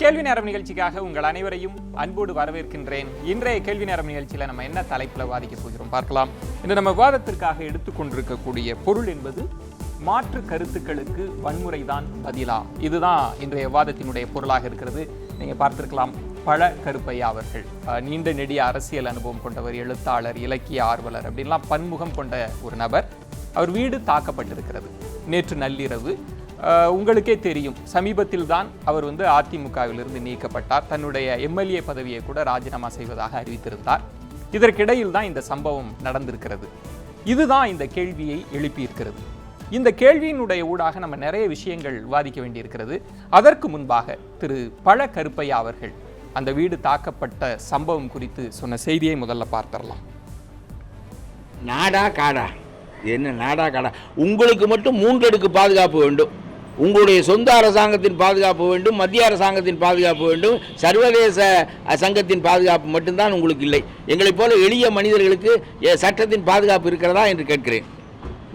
கேள்வி நேரம் நிகழ்ச்சிக்காக உங்கள் அனைவரையும் அன்போடு வரவேற்கின்றேன். இன்றைய கேள்வி நேரம் நிகழ்ச்சியில் நம்ம என்ன தலைப்புல வாதிக்க போகிறோம் பார்க்கலாம். இந்த நம்ம விவாதத்திற்காக எடுத்துக்கொண்டிருக்கக்கூடிய பொருள் என்பது மாற்று கருத்துக்களுக்கு வன்முறைதான் பதிலா. இதுதான் இன்றைய விவாதத்தினுடைய பொருளாக இருக்கிறது. நீங்கள் பார்த்திருக்கலாம் பழ கருப்பையா அவர்கள். நீண்ட நெடிய அரசியல் அனுபவம் கொண்டவர் எழுத்தாளர் இலக்கிய ஆர்வலர் அப்படின்லாம் பன்முகம் கொண்ட ஒரு நபர். அவர் வீடு தாக்கப்பட்டிருக்கிறது. நேற்று நள்ளிரவு உங்களுக்கே தெரியும் சமீபத்தில் தான் அவர் வந்து அதிமுகவிலிருந்து நீக்கப்பட்டார். தன்னுடைய எம்எல்ஏ பதவியை கூட ராஜினாமா செய்வதாக அறிவித்திருந்தார். இதற்கிடையில் தான் இந்த சம்பவம் நடந்திருக்கிறது. இதுதான் இந்த கேள்வியை எழுப்பியிருக்கிறது. இந்த கேள்வியினுடைய ஊடாக நம்ம நிறைய விஷயங்கள் விவாதிக்க வேண்டியிருக்கிறது. அதற்கு முன்பாக திரு பழ கருப்பையா அவர்கள் அந்த வீடு தாக்கப்பட்ட சம்பவம் குறித்து சொன்ன செய்தியை முதல்ல பார்த்தரலாம் நாடா காடா. என்ன நாடா காடா? உங்களுக்கு மட்டும் மூன்றடுக்கு பாதுகாப்பு வேண்டும். உங்களுடைய சொந்த அரசாங்கத்தின் பாதுகாப்பு வேண்டும் மத்திய அரசாங்கத்தின் பாதுகாப்பு வேண்டும் சர்வதேச சங்கத்தின் பாதுகாப்பு மட்டும்தான் உங்களுக்கு இல்லை. எங்களைப் போல எளிய மனிதர்களுக்கு சட்டத்தின் பாதுகாப்பு இருக்கிறதா என்று கேட்கிறேன்.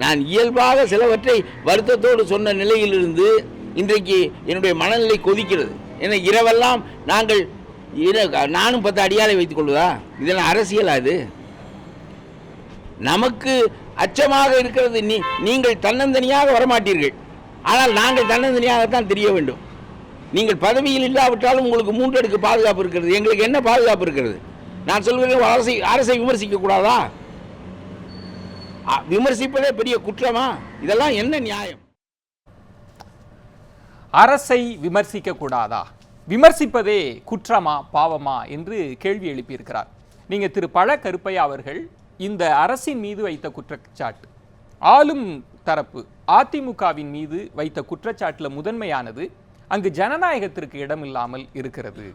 நான் இயல்பாக சிலவற்றை வருத்தத்தோடு சொன்ன நிலையிலிருந்து இன்றைக்கு என்னுடைய மனநிலை கொதிக்கிறது. ஏன்னா இரவெல்லாம் நாங்கள் நானும் பத்து அடியாலை வைத்துக் கொள்வதா? இதெல்லாம் அரசியலா அது? நமக்கு அச்சமாக இருக்கிறது. நீ நீங்கள் தன்னந்தனியாக வரமாட்டீர்கள். ஆனால் நாங்கள் தன்னந்தனியாகத்தான் தெரிய வேண்டும். நீங்கள் பதவியில் இல்லாவிட்டாலும் உங்களுக்கு மூன்றடுக்கு பாதுகாப்பு இருக்கிறது. எங்களுக்கு என்ன பாதுகாப்பு இருக்கிறது? நான் சொல்கிறேன் அரசை அரசை விமர்சிக்கக்கூடாதா விமர்சிப்பதே பெரிய குற்றமா? இதெல்லாம் என்ன நியாயம்? அரசை விமர்சிக்க கூடாதா? விமர்சிப்பதே குற்றமா பாவமா என்று கேள்வி எழுப்பியிருக்கிறார். நீங்கள் திரு பழ கருப்பையா அவர்கள் இந்த அரசின் மீது வைத்த குற்றச்சாட்டு. ஆளும் தரப்பு அதிமுகவின் மீது வைத்த குற்றச்சாட்டுல முதன்மையானது அங்கு ஜனநாயகத்திற்கு இடமில்லாமல் இருக்கிறது.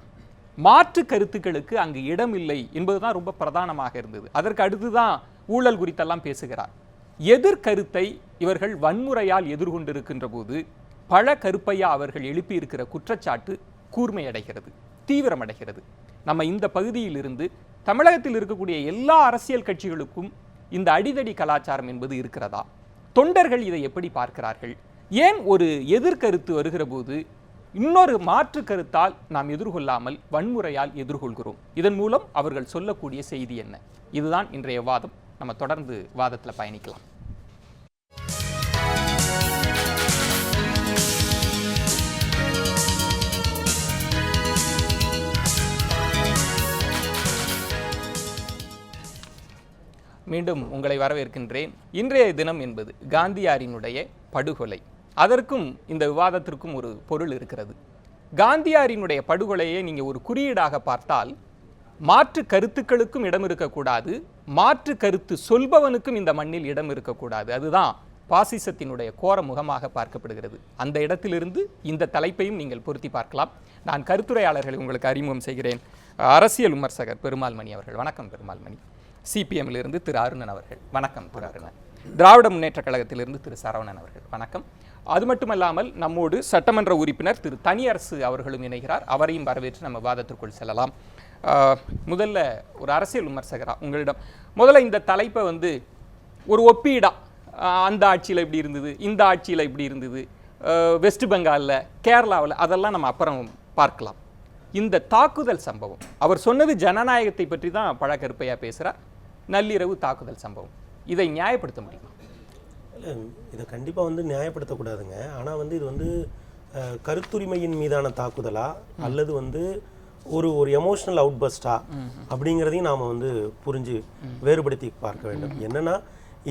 மாற்று கருத்துக்களுக்கு அங்கு இடமில்லை என்பதுதான் ரொம்ப பிரதானமாக இருந்தது. அதற்கு அடுத்துதான் ஊழல் குறித்தெல்லாம் பேசுகிறார். எதிர்கருத்தை இவர்கள் வன்முறையால் எதிர்கொண்டிருக்கின்ற போது பல கருப்பையா அவர்கள் எழுப்பியிருக்கிற குற்றச்சாட்டு கூர்மையடைகிறது தீவிரமடைகிறது. நம்ம இந்த பகுதியிலிருந்து தமிழகத்தில் இருக்கக்கூடிய எல்லா அரசியல் கட்சிகளுக்கும் இந்த அடிதடி கலாச்சாரம் என்பது இருக்கிறதா? தொண்டர்கள் இதை எப்படி பார்க்கிறார்கள்? ஏன் ஒரு எதிர்கருத்து வருகிற போது இன்னொரு மாற்று கருத்தால் நாம் எதிர்கொள்ளாமல் வன்முறையால் எதிர்கொள்கிறோம்? இதன் மூலம் அவர்கள் சொல்லக்கூடிய செய்தி என்ன? இதுதான் இன்றைய வாதம். நம்ம தொடர்ந்து வாதத்தில் பயணிக்கலாம். மீண்டும் உங்களை வரவேற்கின்றேன். இன்றைய தினம் என்பது காந்தியாரினுடைய படுகொலை. அதற்கும் இந்த விவாதத்திற்கும் ஒரு பொருள் இருக்கிறது. காந்தியாரினுடைய படுகொலையை நீங்கள் ஒரு குறியீடாக பார்த்தால் மாற்று கருத்துக்களுக்கும் இடம் இருக்கக்கூடாது மாற்று கருத்து சொல்பவனுக்கும் இந்த மண்ணில் இடம் இருக்கக்கூடாது. அதுதான் பாசிசத்தினுடைய கோர முகமாக பார்க்கப்படுகிறது. அந்த இடத்திலிருந்து இந்த தலைப்பையும் நீங்கள் பொருத்தி பார்க்கலாம். நான் கருத்துரையாளர்களை உங்களுக்கு அறிமுகம் செய்கிறேன். அரசியல் விமர்சகர் பெருமாள் மணி அவர்கள். வணக்கம் பெருமாள் சிபிஎம்மிலிருந்து திரு அருணன் அவர்கள். வணக்கம் திரு அருணன். திராவிட முன்னேற்றக் கழகத்திலிருந்து திரு சரவணன் அவர்கள். வணக்கம். அது மட்டுமல்லாமல் நம்மோடு சட்டமன்ற உறுப்பினர் திரு தனியரசு அவர்களும் இணைகிறார். அவரையும் வரவேற்று நம்ம வாதத்திற்குள் செல்லலாம். ஆஹ், முதல்ல ஒரு அரசியல் விமர்சகரா உங்களிடம். முதல்ல இந்த தலைப்பை வந்து ஒரு ஒப்பீடா அந்த ஆட்சியில் இப்படி இருந்தது இந்த ஆட்சியில் இப்படி இருந்தது வெஸ்ட் பெங்காலில் கேரளாவில் அதெல்லாம் நம்ம அப்புறம் பார்க்கலாம். இந்த தாக்குதல் சம்பவம் அவர் சொன்னது ஜனநாயகத்தை பற்றி தான் பழக்கருப்பையாக பேசுகிறார் நள்ளிரவு தாக்குதல் சம்பவம். இதை நியாயப்படுத்த முடியுமா? இல்லை இதை கண்டிப்பாக வந்து நியாயப்படுத்தக்கூடாதுங்க. ஆனால் வந்து இது வந்து கருத்துரிமையின் மீதான தாக்குதலா அல்லது வந்து ஒரு ஒரு எமோஷனல் அவுட்பஸ்டா அப்படிங்கிறதையும் நாம் வந்து புரிஞ்சு வேறுபடுத்தி பார்க்க வேண்டும். என்னன்னா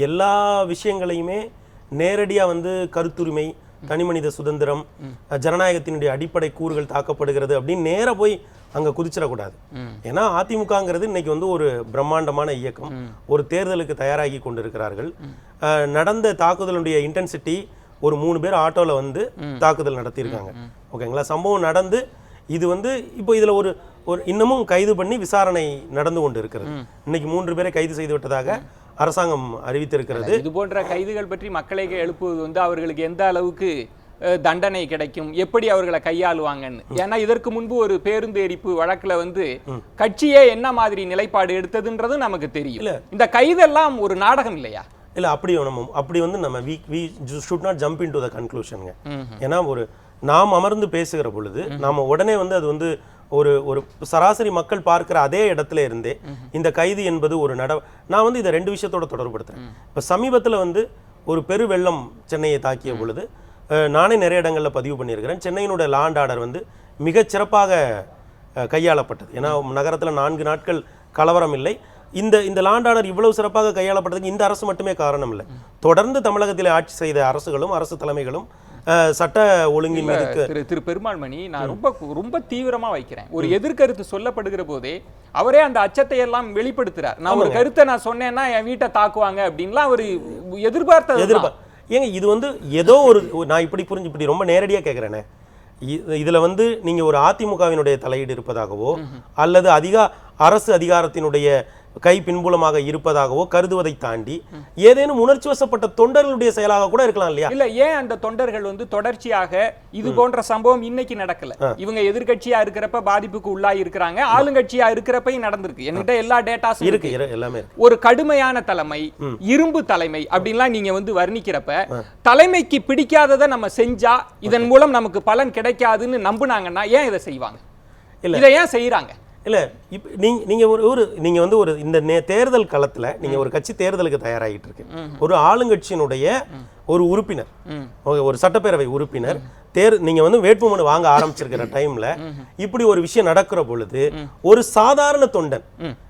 எல்லா விஷயங்களையுமே நேரடியாக வந்து கருத்துரிமை தனிமனித சுதந்திரம் ஜனநாயகத்தினுடைய அடிப்படை கூறுகள் தாக்கப்படுகிறது அப்படின்னு நேரா போய் அங்கே குதிச்சிடக்கூடாது. ஏன்னா அதிமுகங்கிறது இன்னைக்கு வந்து ஒரு பிரம்மாண்டமான இயக்கம். ஒரு தேர்தலுக்கு தயாராகி கொண்டிருக்கிறார்கள். நடந்த தாக்குதலுடைய இன்டென்சிட்டி ஒரு மூணு பேர் ஆட்டோல வந்து தாக்குதல் நடத்தியிருக்காங்க. ஓகேங்களா? சம்பவம் நடந்து இது வந்து இப்போ இதுல ஒரு ஒரு இன்னமும் கைது பண்ணி விசாரணை நடந்து கொண்டு இருக்கிறது இன்னைக்கு மூன்று பேரை கைது செய்து விட்டதாக அரசாங்கம் அறிவித்திருக்கிறது. இது போன்ற கைதுகள் பற்றி மக்களை எழுப்புவது வந்து அவர்களுக்கு எந்த அளவுக்கு தண்டனை கிடைக்கும் எப்படி அவர்களை கையாளுவாங்கன்னு. ஏன்னா இதற்கு முன்பு ஒரு பேருந்து எரிப்பு வழக்குல வந்து கட்சியே என்ன மாதிரி நிலைப்பாடு எடுத்ததுன்றது நமக்கு தெரியும். இந்த கைதெல்லாம் ஒரு நாடகம் இல்லையா? இல்ல அப்படி நம்ம அப்படி வந்து நம்ம we we should not jump in to the கன்க்ளூஷனுங்க ஏன்னா ஒரு நாம் அமர்ந்து பேசுகிற பொழுது நாம உடனே வந்து அது வந்து ஒரு ஒரு சராசரி மக்கள் பார்க்குற அதே இடத்துல இருந்தே இந்த கைது என்பது ஒரு நட நான் வந்து இதை ரெண்டு விஷயத்தோட தொடர்புபடுத்துகிறேன் இப்போ சமீபத்தில் வந்து ஒரு பெரு வெள்ளம் சென்னையை தாக்கிய பொழுது நானே நிறைய இடங்களில் பதிவு பண்ணியிருக்கிறேன். சென்னையினுடைய லாண்ட் ஆர்டர் வந்து மிகச் சிறப்பாக கையாளப்பட்டது. ஏன்னா நகரத்தில் நான்கு நாட்கள் கலவரம் இல்லை. இந்த இந்த லாண்ட் ஆர்டர் இவ்வளவு சிறப்பாக கையாளப்பட்டதுக்கு இந்த அரசு மட்டுமே காரணம் இல்லை. தொடர்ந்து தமிழகத்தில் ஆட்சி செய்த அரசுகளும் அரசு தலைமைகளும் சட்ட ஒழுங்கின் மீதுக்கு திரு திரு பெருமாள்மணி நான் ரொம்ப ரொம்ப தீவிரமா வைக்கிறேன். ஒரு எதிர்கருத்து சொல்லப்படுகிற போதே அவரே அந்த அச்சத்தை எல்லாம் வெளிப்படுத்துறார். நான் ஒரு கருத்தை நான் சொன்னேன்னா என் வீட்டை தாக்குவாங்க அப்படின்லாம் அவர் எதிர்பார்த்தது எதிர்பார் ஏங்க இது வந்து ஏதோ ஒரு ஒரு- நான் இப்படி புரிஞ்சு இப்படி ரொம்ப நேரடியாக கேட்குறேனே இதுல வந்து நீங்க ஒரு அதிமுகவினுடைய தலையீடு இருப்பதாகவோ அல்லது அதிகா அரசு அதிகாரத்தினுடைய கை பின்புலமாக இருப்பதாகவோ கருதுவதை தாண்டி ஏதேனும் உணர்ச்சி வசப்பட்ட தொண்டர்களுடைய செயலாக கூட இருக்கலாம் இல்லையா? இல்ல ஏன் அந்த தொண்டர்கள் வந்து தொடர்ச்சியாக இது போன்ற சம்பவம் இன்னைக்கு நடக்கல? இவங்க எதிர்க்கட்சியா இருக்கிறப்ப பாதிப்புக்கு உள்ளாகி இருக்கிறாங்க ஆளுங்கட்சியா இருக்கிறப்பையும் நடந்திருக்கு. என்கிட்ட எல்லா டேட்டாஸும் இருக்கு இரு- எல்லாமே ஒரு கடுமையான தலைமை இரும்பு தலைமை அப்படின்லாம் நீங்க வந்து வர்ணிக்கிறப்ப தலைமைக்கு பிடிக்காததை நம்ம செஞ்சா இதன் மூலம் நமக்கு பலன் கிடைக்காதுன்னு நம்புனாங்கன்னா ஏன் இதை செய்வாங்க. இதை ஏன் செய்யறாங்க இல்ல இப்ப நீங்க நீங்க ஒரு ஒரு நீங்க வந்து ஒரு இந்த நே- தேர்தல் களத்துல நீங்க ஒரு கட்சி தேர்தலுக்கு தயாராகிட்டு இருக்கு ஒரு ஆளுங்கட்சியினுடைய ஒரு உறுப்பினர். ஒரு சட்டப்பேரவை உறுப்பினர். தேர் நீங்க வந்து வேட்புமனு வாங்க ஆரம்பிச்சிருக்கிற டைம்ல இப்படி ஒரு விஷயம் நடக்கிற பொழுது ஒரு சாதாரண தொண்டன்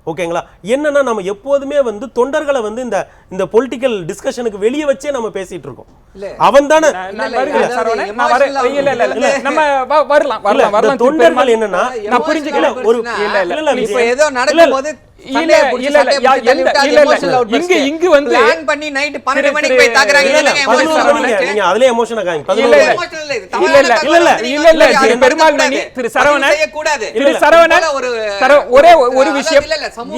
ஓகேங்களா? என்னன்னா நம்ம எப்போதுமே வந்து தொண்டர்களை வந்து இந்த இந்த பொலிட்டிக்கல் டிஸ்கஷனுக்கு வெளியே வச்சே நம்ம பேசிட்டு இருக்கோம். இல்ல. அவன் தானே தொண்டர்கள். என்னன்னா நான் புரிஞ்சுக்கல. Emotional ஒரு பிரச்சனை. இல்ல, இல்ல, இல்ல, இப்ப விஜய். ஏதோ நடக்கும்போது இல்ல, இல்ல, இல்ல. இங்க- இங்க வந்து- பண்ணி திரு- மணிக்கு போய் தாக்குறாங்க. இல்ல. நீங்க அதுலயே எமோஷனை காமிங்க இல்ல, இல்ல. இல்ல, இல்ல, இல்ல, இல்ல, வந்து திரு சரவணன். திரு ஒரு ஒரே ஒரு விஷயம். இல்ல, சமூக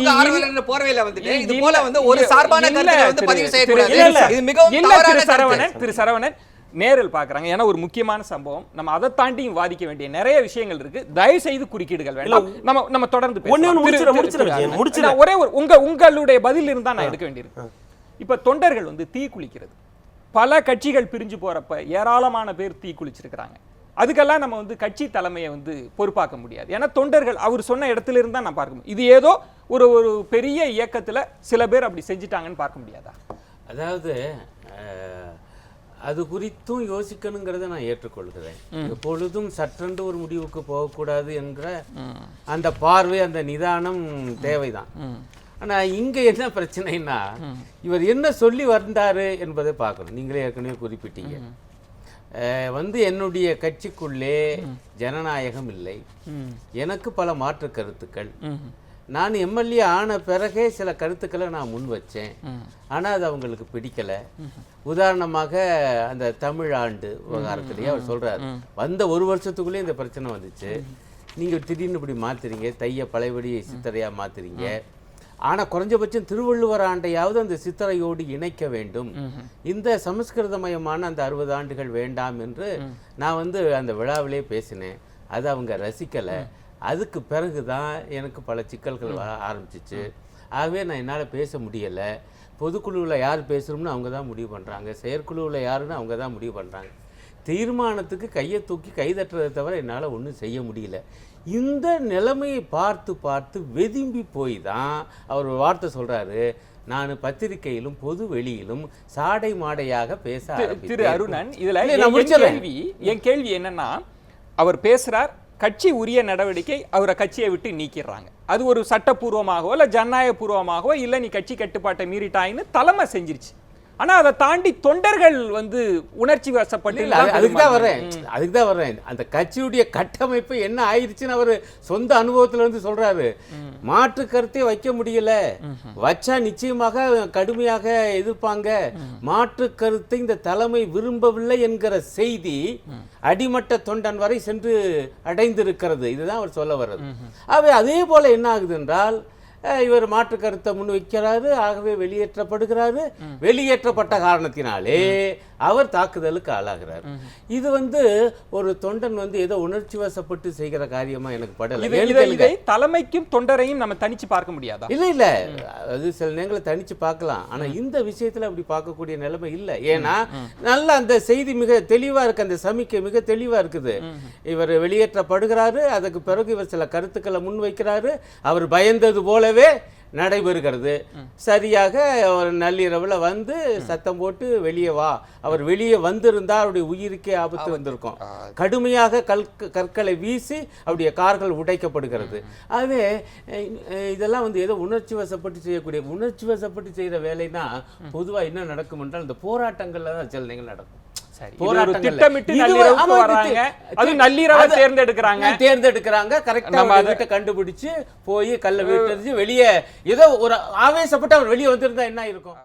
போர்வையில வந்துட்டு இது போல வந்து ஒரு சார்பான கருத்துக்களை வந்து பதிவு இல்ல, இல்ல. இது மிகவும் இல்ல, தவறான திரு சரவணன் கருத்து. திரு சரவணன் நேரில் பார்க்கறாங்க. ஏன்னா ஒரு முக்கியமான சம்பவம். நம்ம அதை தாண்டியும் வாதிக்க வேண்டிய நிறைய விஷயங்கள் இருக்கு. தயவு செய்து குறுக்கீடுகள் வேண்டாம். நம்ம நம்ம தொடர்ந்து ஒரே ஒரு உங்க உங்களுடைய பதில் இருந்தா நான் எடுக்க வேண்டியிருக்கு. இப்ப தொண்டர்கள் வந்து தீ குளிக்கிறது. பல கட்சிகள் பிரிஞ்சு போறப்ப ஏராளமான பேர் தீ குளிச்சிருக்கிறாங்க. அதுக்கெல்லாம் நம்ம வந்து கட்சி தலைமையை வந்து பொறுப்பாக்க முடியாது. ஏன்னா தொண்டர்கள் அவர் சொன்ன இடத்துல இருந்தா நான் பார்க்க முடியும். இது ஏதோ ஒரு ஒரு பெரிய இயக்கத்துல சில பேர் அப்படி செஞ்சுட்டாங்கன்னு பார்க்க முடியாதா? அதாவது அது குறித்தும் யோசிக்கணுங்கிறத நான் ஏற்றுக்கொள்கிறேன். எப்பொழுதும் சற்றென்று ஒரு முடிவுக்கு போகக்கூடாது என்கிற அந்த பார்வை அந்த நிதானம் தேவைதான். ஆனா இங்க என்ன பிரச்சனைன்னா இவர் என்ன சொல்லி வந்தாரு என்பதை பார்க்கணும். நீங்களே ஏற்கனவே குறிப்பிட்டீங்க. வந்து என்னுடைய கட்சிக்குள்ளே ஜனநாயகம் இல்லை. எனக்கு பல மாற்று கருத்துக்கள். நான் எம்எல்ஏ ஆன பிறகே சில கருத்துக்களை நான் முன் வச்சேன். ஆனா அது அவங்களுக்கு பிடிக்கல. உதாரணமாக அந்த தமிழ் ஆண்டு விவகாரத்திலேயே அவர் சொல்றாரு. வந்த ஒரு வருஷத்துக்குள்ளே இந்த பிரச்சனை வந்துச்சு. நீங்க திடீர்னு இப்படி மாத்துறீங்க தைய பழையபடி சித்தரையா மாத்துறீங்க. ஆனா குறைஞ்சபட்சம் திருவள்ளுவர் ஆண்டையாவது அந்த சித்தரையோடு இணைக்க வேண்டும். இந்த சமஸ்கிருதமயமான அந்த அறுபது ஆண்டுகள் வேண்டாம் என்று நான் வந்து அந்த விழாவிலே பேசினேன். அது அவங்க ரசிக்கல. அதுக்கு பிறகு தான் எனக்கு பல சிக்கல்கள் வர ஆரம்பிச்சிச்சு. ஆகவே நான் என்னால் பேச முடியலை. பொதுக்குழுவில் யார் பேசணும்னு அவங்க தான் முடிவு பண்ணுறாங்க செயற்குழுவில் யாருன்னு அவங்க தான் முடிவு பண்ணுறாங்க தீர்மானத்துக்கு கையை தூக்கி கை தட்டுறதை தவிர என்னால் ஒன்றும் செய்ய முடியல. இந்த நிலைமையை பார்த்து பார்த்து வெதும்பி போய் தான் அவர் வார்த்தை சொல்கிறாரு நான் பத்திரிகையிலும் பொது வெளியிலும் சாடை மாடையாக பேச திரு-. அருணன் இதுல என். கேள்வி என் கேள்வி என்னன்னா அவர் பேசுறார் கட்சி உரிய நடவடிக்கை அவரை கட்சியை விட்டு நீக்கிடுறாங்க. அது ஒரு சட்டப்பூர்வமாகவோ இல்லை ஜனநாயகபூர்வமாகவோ இல்லை நீ கட்சி கட்டுப்பாட்டை மீறிட்டாயின்னு தலைமை செஞ்சிருச்சு. ஆனா அதை தாண்டி தொண்டர்கள் வந்து உணர்ச்சி வசப்பட்டு அதுக்கு தான் வர்றேன். அதுக்கு தான் வர்றேன். அந்த கட்சியுடைய கட்டமைப்பு என்ன ஆயிடுச்சுன்னு அவர் சொந்த அனுபவத்துல இருந்து சொல்றாரு. மாற்று கருத்தை வைக்க முடியல. வச்சா நிச்சயமாக கடுமையாக எதிர்ப்பாங்க. மாற்று கருத்தை இந்த தலைமை விரும்பவில்லை என்கிற செய்தி அடிமட்ட தொண்டன் வரை சென்று அடைந்திருக்கிறது. இதுதான் அவர் சொல்ல வர்றது. ஆகவே அதே போல என்ன ஆகுது என்றால் இவர் மாற்று கருத்தை முன் வைக்கிறாரு ஆகவே வெளியேற்றப்படுகிறாரு. வெளியேற்றப்பட்ட காரணத்தினாலே அவர் தாக்குதலுக்கு ஆளாகிறார். இது வந்து ஒரு தொண்டன் வந்து ஏதோ உணர்ச்சி வசப்பட்டு செய்கிற காரியமா எனக்கு படல. தலைமைக்கும் தொண்டரையும் நம்ம தனிச்சு பார்க்க முடியாதா? இல்ல இல்ல. அது சில நேரங்களை தனிச்சு பார்க்கலாம். ஆனா இந்த விஷயத்துல அப்படி பார்க்கக்கூடிய நிலைமை இல்ல. ஏன்னா நல்ல அந்த செய்தி மிக தெளிவா இருக்கு அந்த சமிக்கை மிக தெளிவா இருக்குது. இவர் வெளியேற்றப்படுகிறாரு. அதுக்கு பிறகு இவர் சில கருத்துக்களை முன்வைக்கிறாரு. அவர் பயந்தது போலவே நடைபெறுகிறது. சரியாக ஒரு நள்ளிரவுல வந்து சத்தம் போட்டு வெளியே வா. அவர் வெளியே வந்திருந்தா அவருடைய உயிருக்கே ஆபத்து வந்திருக்கும். கடுமையாக கல் கற்களை வீசி அவருடைய கார்கள் உடைக்கப்படுகிறது. ஆகவே இதெல்லாம் வந்து ஏதோ உணர்ச்சி வசப்பட்டு செய்யக்கூடிய உணர்ச்சி வசப்பட்டு செய்யற வேலைனா பொதுவா என்ன நடக்கும் என்றால் இந்த போராட்டங்கள்ல தான் சில நடக்கும். தேர்ந்தெடுக்கிறாங்க. கரெக்டா வீட்டை கண்டுபிடிச்சு போய் கல்ல வீட்டறிஞ்சு வெளியே ஏதோ ஒரு ஆவேசப்பட்டு அவர் வெளியே வந்திருந்தா என்ன இருக்கும்